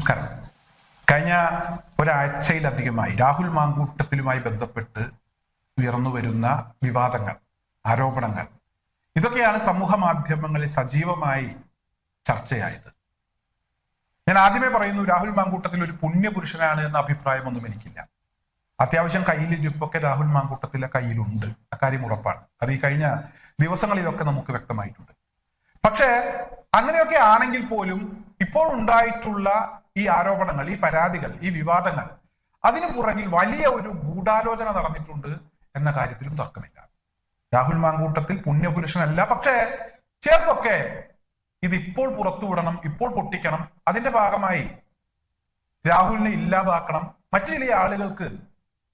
നമസ്കാരം. കഴിഞ്ഞ ഒരാഴ്ചയിലധികമായി രാഹുൽ മാങ്കൂട്ടത്തിലുമായി ബന്ധപ്പെട്ട് ഉയർന്നു വരുന്ന വിവാദങ്ങൾ ആരോപണങ്ങൾ ഇതൊക്കെയാണ് സമൂഹ മാധ്യമങ്ങളിൽ സജീവമായി ചർച്ചയായത്. ഞാൻ ആദ്യമേ പറയുന്നു രാഹുൽ മാങ്കൂട്ടത്തിൽ ഒരു പുണ്യപുരുഷനാണ് എന്ന അഭിപ്രായമൊന്നും എനിക്കില്ല. അത്യാവശ്യം കയ്യിലിരിപ്പൊക്കെ രാഹുൽ മാങ്കൂട്ടത്തിലെ കയ്യിലുണ്ട്. അക്കാര്യം ഉറപ്പാണ്. അത് ഈ കഴിഞ്ഞ ദിവസങ്ങളിലൊക്കെ നമുക്ക് വ്യക്തമായിട്ടുണ്ട്. പക്ഷേ അങ്ങനെയൊക്കെ ആണെങ്കിൽ പോലും ഇപ്പോൾ ഉണ്ടായിട്ടുള്ള ഈ ആരോപണങ്ങൾ ഈ പരാതികൾ ഈ വിവാദങ്ങൾ അതിനു പുറകിൽ വലിയ ഒരു ഗൂഢാലോചന നടന്നിട്ടുണ്ട് എന്ന കാര്യത്തിലും തർക്കമില്ല. രാഹുൽ മാങ്കൂട്ടത്തിൽ പുണ്യപുരുഷനല്ല പക്ഷേ ചേർത്തൊക്കെ ഇത് ഇപ്പോൾ പുറത്തുവിടണം ഇപ്പോൾ പൊട്ടിക്കണം. അതിന്റെ ഭാഗമായി രാഹുലിനെ ഇല്ലാതാക്കണം. മറ്റു ചില ആളുകൾക്ക്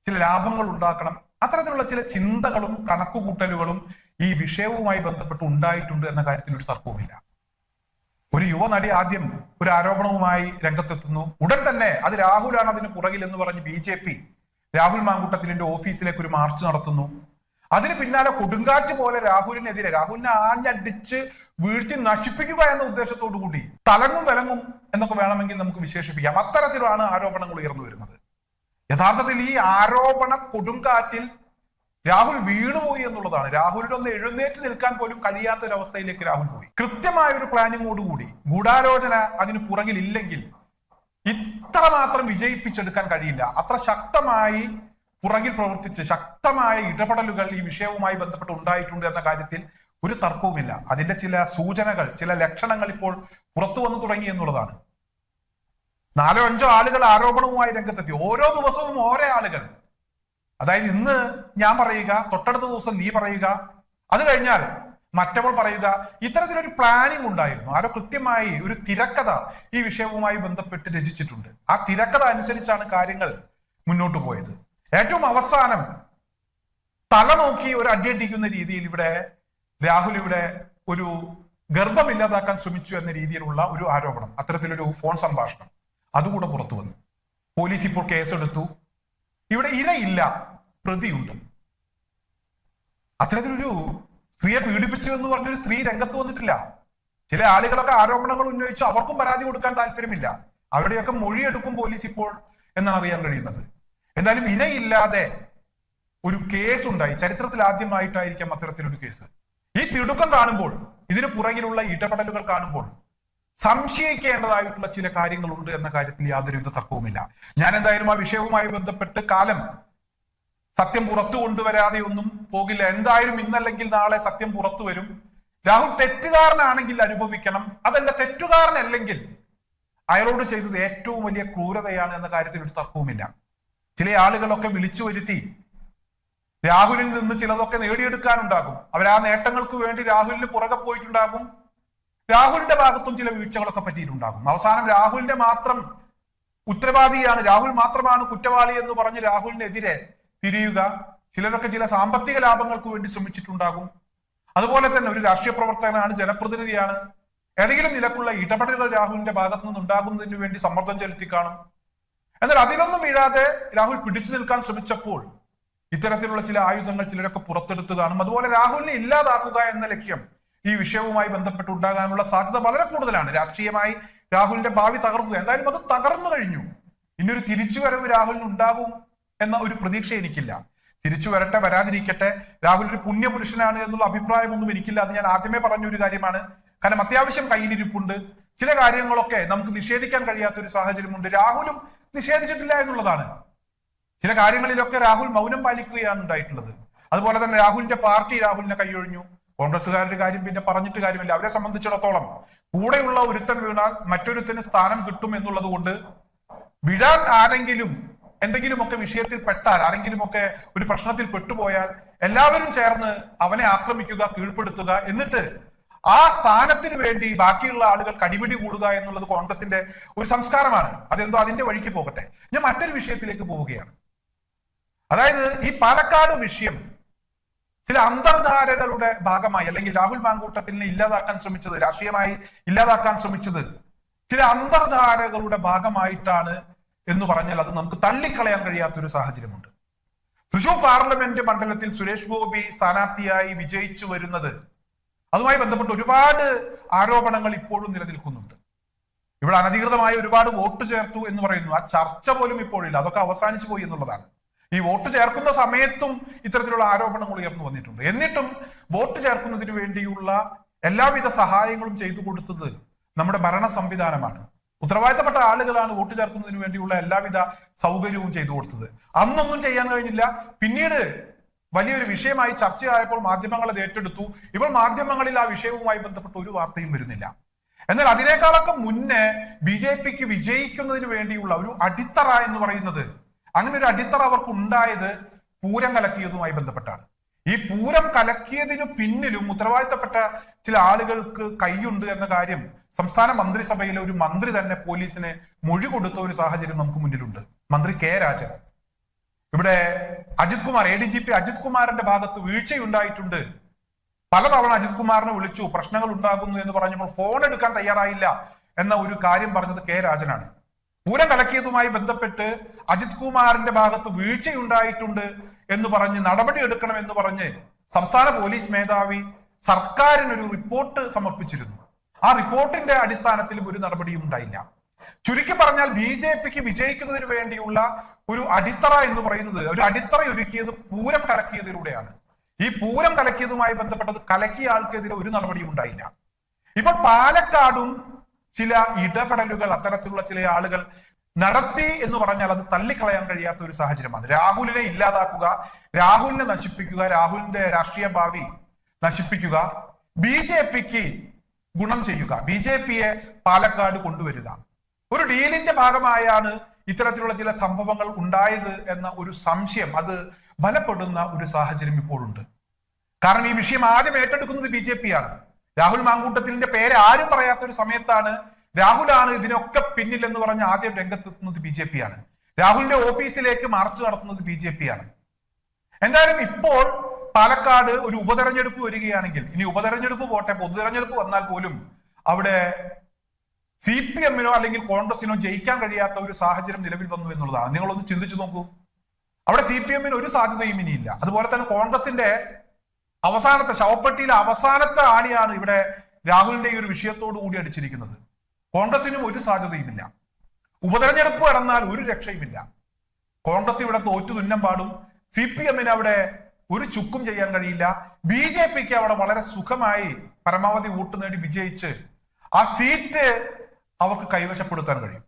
ചില ലാഭങ്ങൾ ഉണ്ടാക്കണം. അത്തരത്തിലുള്ള ചില ചിന്തകളും കണക്കുകൂട്ടലുകളും ഈ വിഷയവുമായി ബന്ധപ്പെട്ട് ഉണ്ടായിട്ടുണ്ട് എന്ന കാര്യത്തിൽ ഒരു തർക്കവുമില്ല. ഒരു യുവനടി ആദ്യം ഒരു ആരോപണവുമായി രംഗത്തെത്തുന്നു. ഉടൻ തന്നെ അത് രാഹുലാണ് അതിന് പുറകിൽ എന്ന് പറഞ്ഞ് ബി ജെ പി രാഹുൽ മാങ്കുട്ടത്തിലിന്റെ ഓഫീസിലേക്ക് ഒരു മാർച്ച് നടത്തുന്നു. അതിന് പിന്നാലെ കൊടുങ്കാറ്റ് പോലെ രാഹുലിനെതിരെ രാഹുലിനെ ആഞ്ഞടിച്ച് വീഴ്ത്തി നശിപ്പിക്കുക എന്ന ഉദ്ദേശത്തോടു കൂടി തലങ്ങും വിലങ്ങും എന്നൊക്കെ വേണമെങ്കിൽ നമുക്ക് വിശേഷിപ്പിക്കാം. അത്തരത്തിലാണ് ആരോപണങ്ങൾ ഉയർന്നു വരുന്നത്. യഥാർത്ഥത്തിൽ ഈ ആരോപണ കൊടുങ്കാറ്റിൽ രാഹുൽ വീണുപോയി എന്നുള്ളതാണ്. രാഹുലിന് ഒന്ന് എഴുന്നേറ്റ് നിൽക്കാൻ പോലും കഴിയാത്ത ഒരു അവസ്ഥയിലേക്ക് രാഹുൽ പോയി. കൃത്യമായ ഒരു പ്ലാനിങ്ങോടുകൂടി ഗൂഢാലോചന അതിന് പുറകിൽ ഇല്ലെങ്കിൽ ഇത്ര മാത്രം വിജയിപ്പിച്ചെടുക്കാൻ കഴിയില്ല. അത്ര ശക്തമായി പുറകിൽ പ്രവർത്തിച്ച് ശക്തമായ ഇടപെടലുകൾ ഈ വിഷയവുമായി ബന്ധപ്പെട്ട് ഉണ്ടായിട്ടുണ്ട് എന്ന കാര്യത്തിൽ ഒരു തർക്കവുമില്ല. അതിന്റെ ചില സൂചനകൾ ചില ലക്ഷണങ്ങൾ ഇപ്പോൾ പുറത്തു വന്നു തുടങ്ങി എന്നുള്ളതാണ്. നാലോ അഞ്ചോ ആളുകൾ ആരോപണവുമായി രംഗത്തെത്തി. ഓരോ ദിവസവും ഓരോ ആളുകൾ അതായത് ഇന്ന് ഞാൻ പറയുക തൊട്ടടുത്ത ദിവസം നീ പറയുക അത് കഴിഞ്ഞാൽ മറ്റവൾ പറയുക ഇത്തരത്തിലൊരു പ്ലാനിംഗ് ഉണ്ടായിരുന്നു. ആരോ കൃത്യമായി ഒരു തിരക്കഥ ഈ വിഷയവുമായി ബന്ധപ്പെട്ട് രചിച്ചിട്ടുണ്ട്. ആ തിരക്കഥ അനുസരിച്ചാണ് കാര്യങ്ങൾ മുന്നോട്ട് പോയത്. ഏറ്റവും അവസാനം തല നോക്കി ഒരു അടിയടിക്കുന്ന രീതിയിൽ ഇവിടെ രാഹുൽ ഇവിടെ ഒരു ഗർഭം ഇല്ലാതാക്കാൻ ശ്രമിച്ചു എന്ന രീതിയിലുള്ള ഒരു ആരോപണം അത്തരത്തിലൊരു ഫോൺ സംഭാഷണം. അതുകൂടെ പുറത്തു വന്നു. പോലീസ് ഇപ്പോൾ കേസെടുത്തു. ഇവിടെ ഇരയില്ല. പ്രതിയുണ്ട് അത്തരത്തിലൊരു സ്ത്രീയെ പീഡിപ്പിച്ചു എന്ന് പറഞ്ഞൊരു സ്ത്രീ രംഗത്ത് വന്നിട്ടില്ല. ചില ആളുകളൊക്കെ ആരോപണങ്ങൾ ഉന്നയിച്ചു അവർക്കും പരാതി കൊടുക്കാൻ താല്പര്യമില്ല. അവരുടെയൊക്കെ മൊഴിയെടുക്കും പോലീസ് ഇപ്പോൾ എന്നാണ് അറിയാൻ കഴിയുന്നത്. എന്നാലും ഇരയില്ലാതെ ഒരു കേസ് ഉണ്ടായി ചരിത്രത്തിൽ ആദ്യമായിട്ടായിരിക്കാം അത്തരത്തിലൊരു കേസ്. ഈ തിടുക്കം കാണുമ്പോൾ ഇതിന് പുറകിലുള്ള ഇടപെടലുകൾ കാണുമ്പോൾ സംശയിക്കേണ്ടതായിട്ടുള്ള ചില കാര്യങ്ങളുണ്ട് എന്ന കാര്യത്തിൽ യാതൊരുവിധ തർക്കവുമില്ല. ഞാൻ എന്തായാലും ആ വിഷയവുമായി ബന്ധപ്പെട്ട് കാലം സത്യം പുറത്തു കൊണ്ടുവരാതെ ഒന്നും പോകില്ല. എന്തായാലും ഇന്നല്ലെങ്കിൽ നാളെ സത്യം പുറത്തു വരും. രാഹുൽ തെറ്റുകാരനാണെങ്കിൽ അനുഭവിക്കണം. അതല്ല തെറ്റുകാരനല്ലെങ്കിൽ അയാളോട് ചെയ്തത് ഏറ്റവും വലിയ ക്രൂരതയാണ് എന്ന കാര്യത്തിൽ ഒരു തർക്കവുമില്ല. ചില ആളുകളൊക്കെ വിളിച്ചു വരുത്തി രാഹുലിൽ നിന്ന് ചിലതൊക്കെ നേടിയെടുക്കാനുണ്ടാകും. അവർ ആ നേട്ടങ്ങൾക്ക് വേണ്ടി രാഹുലിന് പുറകെ പോയിട്ടുണ്ടാകും. രാഹുലിന്റെ ഭാഗത്തും ചില വീഴ്ചകളൊക്കെ പറ്റിയിട്ടുണ്ടാകും. അവസാനം രാഹുലിന്റെ മാത്രം ഉത്തരവാദിയാണ് രാഹുൽ മാത്രമാണ് കുറ്റവാളി എന്ന് പറഞ്ഞ് രാഹുലിനെതിരെ തിരിയുക ചിലരൊക്കെ ചില സാമ്പത്തിക ലാഭങ്ങൾക്ക് വേണ്ടി ശ്രമിച്ചിട്ടുണ്ടാകും. അതുപോലെ തന്നെ ഒരു രാഷ്ട്രീയ പ്രവർത്തകനാണ് ജനപ്രതിനിധിയാണ്. ഏതെങ്കിലും നിലക്കുള്ള ഇടപെടലുകൾ രാഹുലിന്റെ ഭാഗത്തു നിന്നുണ്ടാകുന്നതിന് വേണ്ടി സമ്മർദ്ദം ചെലുത്തി കാണും. എന്നാൽ അതിലൊന്നും വീഴാതെ രാഹുൽ പിടിച്ചു നിൽക്കാൻ ശ്രമിച്ചപ്പോൾ ഇത്തരത്തിലുള്ള ചില ആയുധങ്ങൾ ചിലരൊക്കെ പുറത്തെടുത്ത് കാണും. അതുപോലെ രാഹുലിനെ ഇല്ലാതാക്കുക എന്ന ലക്ഷ്യം ഈ വിഷയവുമായി ബന്ധപ്പെട്ട് ഉണ്ടാകാനുള്ള സാധ്യത വളരെ കൂടുതലാണ്. രാഷ്ട്രീയമായി രാഹുലിന്റെ ഭാവി തകർക്കുക എന്തായാലും അത് തകർന്നു കഴിഞ്ഞു. ഇനിയൊരു തിരിച്ചുവരവ് രാഹുലിന് ഉണ്ടാകും എന്ന ഒരു പ്രതീക്ഷ എനിക്കില്ല. തിരിച്ചു വരട്ടെ വരാതിരിക്കട്ടെ. രാഹുൽ ഒരു പുണ്യപുരുഷനാണ് എന്നുള്ള അഭിപ്രായമൊന്നും എനിക്കില്ല. അത് ഞാൻ ആദ്യമേ പറഞ്ഞ ഒരു കാര്യമാണ്. കാരണം അത്യാവശ്യം കയ്യിലിരിപ്പുണ്ട്. ചില കാര്യങ്ങളൊക്കെ നമുക്ക് നിഷേധിക്കാൻ കഴിയാത്ത ഒരു സാഹചര്യമുണ്ട്. രാഹുലും നിഷേധിച്ചിട്ടില്ല എന്നുള്ളതാണ്. ചില കാര്യങ്ങളിലൊക്കെ രാഹുൽ മൗനം പാലിക്കുകയാണ് ഉണ്ടായിട്ടുള്ളത്. അതുപോലെ തന്നെ രാഹുലിന്റെ പാർട്ടി രാഹുലിനെ കൈയൊഴിഞ്ഞു. കോൺഗ്രസ്സുകാരുടെ കാര്യം പിന്നെ പറഞ്ഞിട്ട് കാര്യമില്ല. അവരെ സംബന്ധിച്ചിടത്തോളം കൂടെയുള്ള ഒരുത്തൻ വീണാൽ മറ്റൊരുത്തന് സ്ഥാനം കിട്ടും എന്നുള്ളത് കൊണ്ട് വിടാൻ ആരെങ്കിലും എന്തെങ്കിലുമൊക്കെ വിഷയത്തിൽ പെട്ടാൽ ആരെങ്കിലുമൊക്കെ ഒരു പ്രശ്നത്തിൽ പെട്ടുപോയാൽ എല്ലാവരും ചേർന്ന് അവനെ ആക്രമിക്കുക കീഴ്പ്പെടുത്തുക എന്നിട്ട് ആ സ്ഥാനത്തിന് വേണ്ടി ബാക്കിയുള്ള ആളുകൾ കടിപിടി കൂടുക എന്നുള്ളത് കോൺഗ്രസിന്റെ ഒരു സംസ്കാരമാണ്. അതെന്തോ അതിന്റെ വഴിക്ക് പോകട്ടെ. ഞാൻ മറ്റൊരു വിഷയത്തിലേക്ക് പോവുകയാണ്. അതായത് ഈ പാലക്കാട് വിഷയം ചില അന്തർധാരകളുടെ ഭാഗമായി അല്ലെങ്കിൽ രാഹുൽ മാങ്കൂട്ടത്തിനെ ഇല്ലാതാക്കാൻ ശ്രമിച്ചത് രാഷ്ട്രീയമായി ഇല്ലാതാക്കാൻ ശ്രമിച്ചത് ചില അന്തർധാരകളുടെ ഭാഗമായിട്ടാണ് എന്ന് പറഞ്ഞാൽ അത് നമുക്ക് തള്ളിക്കളയാൻ കഴിയാത്തൊരു സാഹചര്യമുണ്ട്. തൃശൂർ പാർലമെന്റ് മണ്ഡലത്തിൽ സുരേഷ് ഗോപി സ്ഥാനാർത്ഥിയായി വിജയിച്ചു വരുന്നത് അതുമായി ബന്ധപ്പെട്ട് ഒരുപാട് ആരോപണങ്ങൾ ഇപ്പോഴും നിലനിൽക്കുന്നുണ്ട്. ഇവിടെ അനധികൃതമായ ഒരുപാട് വോട്ട് ചേർത്തു എന്ന് പറയുന്നു. ആ ചർച്ച പോലും ഇപ്പോഴില്ല. അതൊക്കെ അവസാനിച്ചു പോയി എന്നുള്ളതാണ്. ഈ വോട്ട് ചേർക്കുന്ന സമയത്തും ഇത്തരത്തിലുള്ള ആരോപണങ്ങൾ ഉയർന്നു വന്നിട്ടുണ്ട്. എന്നിട്ടും വോട്ട് ചേർക്കുന്നതിന് വേണ്ടിയുള്ള എല്ലാവിധ സഹായങ്ങളും ചെയ്തു കൊടുത്തത് നമ്മുടെ ഭരണ സംവിധാനമാണ്. ഉത്തരവാദിത്തപ്പെട്ട ആളുകളാണ് വോട്ട് ചേർക്കുന്നതിന് വേണ്ടിയുള്ള എല്ലാവിധ സൗകര്യവും ചെയ്തു കൊടുത്തത്. അന്നൊന്നും ചെയ്യാൻ കഴിഞ്ഞില്ല. പിന്നീട് വലിയൊരു വിഷയമായി ചർച്ചയായപ്പോൾ മാധ്യമങ്ങൾ അത് ഏറ്റെടുത്തു. ഇപ്പോൾ മാധ്യമങ്ങളിൽ ആ വിഷയവുമായി ബന്ധപ്പെട്ട് ഒരു വാർത്തയും വരുന്നില്ല. എന്നാൽ അതിനേക്കാളൊക്കെ മുന്നേ ബി ജെ പിക്ക് വിജയിക്കുന്നതിന് വേണ്ടിയുള്ള ഒരു അടിത്തറ എന്ന് പറയുന്നത് അങ്ങനെ ഒരു അടിത്തറ അവർക്ക് ഉണ്ടായത് പൂരം കലക്കിയതുമായി ബന്ധപ്പെട്ടാണ്. ഈ പൂരം കലക്കിയതിനു പിന്നിലും ഉത്തരവാദിത്തപ്പെട്ട ചില ആളുകൾക്ക് കൈയുണ്ട് എന്ന കാര്യം സംസ്ഥാന മന്ത്രിസഭയിലെ ഒരു മന്ത്രി തന്നെ പോലീസിന് മൊഴി കൊടുത്ത ഒരു സാഹചര്യം നമുക്ക് മുന്നിലുണ്ട്. മന്ത്രി കെ രാജൻ. ഇവിടെ Ajith Kumar A D G P Ajith കുമാറിന്റെ ഭാഗത്ത് വീഴ്ചയുണ്ടായിട്ടുണ്ട്. പലതവണ അജിത് കുമാറിനെ വിളിച്ചു പ്രശ്നങ്ങൾ ഉണ്ടാകുന്നു എന്ന് പറഞ്ഞപ്പോൾ ഫോൺ എടുക്കാൻ തയ്യാറായില്ല എന്ന ഒരു കാര്യം പറഞ്ഞത് കെ രാജനാണ്. പൂരം കലക്കിയതുമായി ബന്ധപ്പെട്ട് അജിത് കുമാറിന്റെ ഭാഗത്ത് വീഴ്ചയുണ്ടായിട്ടുണ്ട് എന്ന് പറഞ്ഞ് നടപടി എടുക്കണം എന്ന് പറഞ്ഞ് സംസ്ഥാന പോലീസ് മേധാവി സർക്കാരിന് ഒരു റിപ്പോർട്ട് സമർപ്പിച്ചിരുന്നു. ആ റിപ്പോർട്ടിന്റെ അടിസ്ഥാനത്തിലും ഒരു നടപടിയും ഉണ്ടായില്ല. ചുരുക്കി പറഞ്ഞാൽ ബി ജെ പിക്ക് വിജയിക്കുന്നതിന് വേണ്ടിയുള്ള ഒരു അടിത്തറ എന്ന് പറയുന്നത് ഒരു അടിത്തറ ഒരുക്കിയത് പൂരം കലക്കിയതിലൂടെയാണ്. ഈ പൂരം കലക്കിയതുമായി ബന്ധപ്പെട്ടത് കലക്കിയ ആൾക്കെതിരെ ഒരു നടപടിയും ഉണ്ടായില്ല. ഇപ്പോൾ പാലക്കാടും ചില ഇടപെടലുകൾ അത്തരത്തിലുള്ള ചില ആളുകൾ നടത്തി എന്ന് പറഞ്ഞാൽ അത് തള്ളിക്കളയാൻ കഴിയാത്ത ഒരു സാഹചര്യമാണ്. രാഹുലിനെ ഇല്ലാതാക്കുക രാഹുലിനെ നശിപ്പിക്കുക രാഹുലിന്റെ രാഷ്ട്രീയ ഭാവി നശിപ്പിക്കുക ബി ജെ പിക്ക് ഗുണം ചെയ്യുക. ബി ജെ പിയെ പാലക്കാട് കൊണ്ടുവരിക. ഒരു ഡീലിന്റെ ഭാഗമായാണ് ഇത്തരത്തിലുള്ള ചില സംഭവങ്ങൾ ഉണ്ടായത് എന്ന ഒരു സംശയം അത് ബലപ്പെടുന്ന ഒരു സാഹചര്യം ഇപ്പോഴുണ്ട്. കാരണം ഈ വിഷയം ആദ്യം ഏറ്റെടുക്കുന്നത് ബി ജെ പി ആണ്. രാഹുൽ മാങ്കൂട്ടത്തിന്റെ പേര് ആരും പറയാത്ത ഒരു സമയത്താണ് രാഹുലാണ് ഇതിനൊക്കെ പിന്നിൽ എന്ന് പറഞ്ഞ് ആദ്യം രംഗത്തെത്തുന്നത് ബി ജെ പി ആണ്. രാഹുലിന്റെ ഓഫീസിലേക്ക് മാർച്ച് നടത്തുന്നത് ബി ജെ പി ആണ്. എന്തായാലും ഇപ്പോൾ പാലക്കാട് ഒരു ഉപതെരഞ്ഞെടുപ്പ് വരികയാണെങ്കിൽ ഇനി ഉപതെരഞ്ഞെടുപ്പ് പോട്ടെ പൊതുതെരഞ്ഞെടുപ്പ് വന്നാൽ പോലും അവിടെ സി പി എമ്മിനോ അല്ലെങ്കിൽ കോൺഗ്രസിനോ ജയിക്കാൻ കഴിയാത്ത ഒരു സാഹചര്യം നിലവിൽ വന്നു എന്നുള്ളതാണ്. നിങ്ങളൊന്ന് ചിന്തിച്ചു നോക്കൂ. അവിടെ സി പി എമ്മിന് ഒരു സാധ്യതയും ഇനിയില്ല. അതുപോലെ തന്നെ കോൺഗ്രസിന്റെ അവസാനത്തെ ശവപ്പെട്ടിയിലെ അവസാനത്തെ ആണിയാണ് ഇവിടെ രാഹുലിന്റെ ഈ ഒരു വിഷയത്തോടു കൂടി അടിച്ചിരിക്കുന്നത്. കോൺഗ്രസിനും ഒരു സാധ്യതയുമില്ല. ഉപതെരഞ്ഞെടുപ്പ് നടന്നാൽ ഒരു രക്ഷയുമില്ല. കോൺഗ്രസ് ഇവിടെ തോറ്റു തുന്നം പാടും. സി പി എമ്മിന് അവിടെ ഒരു ചുക്കും ചെയ്യാൻ കഴിയില്ല. ബി ജെ പിക്ക് അവിടെ വളരെ സുഖമായി പരമാവധി വോട്ട് നേടി വിജയിച്ച് ആ സീറ്റ് അവർക്ക് കൈവശപ്പെടുത്താൻ കഴിയും.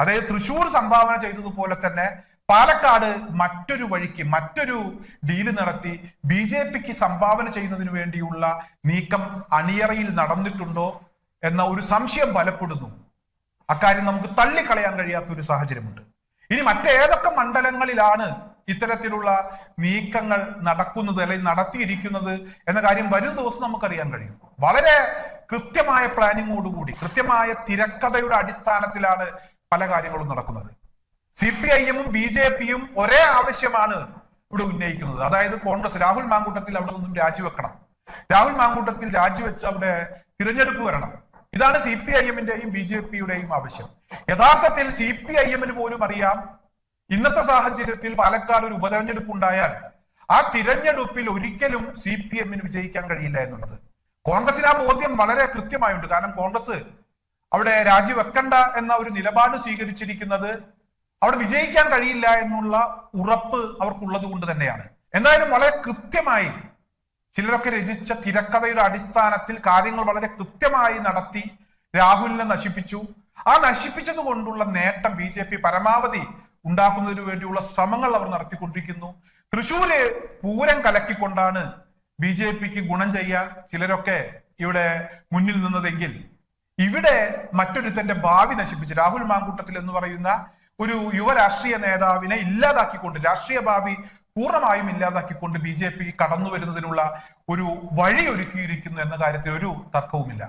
അതായത് തൃശൂർ സംഭാവന ചെയ്തതുപോലെ തന്നെ പാലക്കാട് മറ്റൊരു വഴിക്ക് മറ്റൊരു ഡീൽ നടത്തി ബി ജെ പിക്ക് സംഭാവന ചെയ്യുന്നതിന് വേണ്ടിയുള്ള നീക്കം അണിയറയിൽ നടന്നിട്ടുണ്ടോ എന്ന ഒരു സംശയം ബലപ്പെടുന്നു അക്കാര്യം നമുക്ക് തള്ളിക്കളയാൻ കഴിയാത്ത ഒരു സാഹചര്യമുണ്ട്. ഇനി മറ്റേതൊക്കെ മണ്ഡലങ്ങളിലാണ് ഇത്തരത്തിലുള്ള നീക്കങ്ങൾ നടക്കുന്നത് അല്ലെങ്കിൽ നടത്തിയിരിക്കുന്നത് എന്ന കാര്യം വരും ദിവസം നമുക്കറിയാൻ കഴിയും. വളരെ കൃത്യമായ പ്ലാനിങ്ങോടുകൂടി കൃത്യമായ തിരക്കഥയുടെ അടിസ്ഥാനത്തിലാണ് പല കാര്യങ്ങളും നടക്കുന്നത്. സി പി ഐ എമ്മും ബി ജെ പിയും ഒരേ ആവശ്യമാണ് ഇവിടെ ഉന്നയിക്കുന്നത്. അതായത് കോൺഗ്രസ് രാഹുൽ മാങ്കൂട്ടത്തിൽ അവിടെ നിന്നും രാജിവെക്കണം. രാഹുൽ മാങ്കൂട്ടത്തിൽ രാജിവെച്ച് അവിടെ തിരഞ്ഞെടുപ്പ് വരണം. ഇതാണ് സി പി ഐ എമ്മിന്റെയും ബി ജെ പിയുടെയും ആവശ്യം. യഥാർത്ഥത്തിൽ സി പി ഐ എമ്മിന് പോലും അറിയാം ഇന്നത്തെ സാഹചര്യത്തിൽ പാലക്കാട് ഒരു ഉപതെരഞ്ഞെടുപ്പ് ഉണ്ടായാൽ ആ തിരഞ്ഞെടുപ്പിൽ ഒരിക്കലും സി പി എമ്മിന് വിജയിക്കാൻ കഴിയില്ല എന്നുള്ളത്. കോൺഗ്രസിന് ആ ബോധ്യം വളരെ കൃത്യമായുണ്ട്. കാരണം കോൺഗ്രസ് അവിടെ രാജിവെക്കണ്ട എന്ന ഒരു നിലപാട് സ്വീകരിച്ചിരിക്കുന്നത് അവിടെ വിജയിക്കാൻ കഴിയില്ല എന്നുള്ള ഉറപ്പ് അവർക്കുള്ളത് കൊണ്ട് തന്നെയാണ്. എന്തായാലും വളരെ കൃത്യമായി ചിലരൊക്കെ രചിച്ച തിരക്കഥയുടെ അടിസ്ഥാനത്തിൽ കാര്യങ്ങൾ വളരെ കൃത്യമായി നടത്തി രാഹുലിനെ നശിപ്പിച്ചു. ആ നശിപ്പിച്ചത് കൊണ്ടുള്ള നേട്ടം ബി ജെ പി പരമാവധി ഉണ്ടാക്കുന്നതിന് വേണ്ടിയുള്ള ശ്രമങ്ങൾ അവർ നടത്തിക്കൊണ്ടിരിക്കുന്നു. തൃശ്ശൂര് പൂരം കലക്കിക്കൊണ്ടാണ് ബി ജെ പിക്ക് ഗുണം ചെയ്യാൻ ചിലരൊക്കെ ഇവിടെ മുന്നിൽ നിന്നതെങ്കിൽ ഇവിടെ മറ്റൊരുത്തന്റെ ഭാവി നശിപ്പിച്ച്. രാഹുൽ മാങ്കൂട്ടത്തിൽ എന്ന് പറയുന്ന ഒരു യുവ രാഷ്ട്രീയ നേതാവിനെ ഇല്ലാതാക്കിക്കൊണ്ട് രാഷ്ട്രീയ ഭാവി പൂർണമായും ഇല്ലാതാക്കിക്കൊണ്ട് ബി ജെ പി കടന്നു വരുന്നതിനുള്ള ഒരു വഴി ഒരുക്കിയിരിക്കുന്നു എന്ന കാര്യത്തിൽ ഒരു തർക്കവുമില്ല.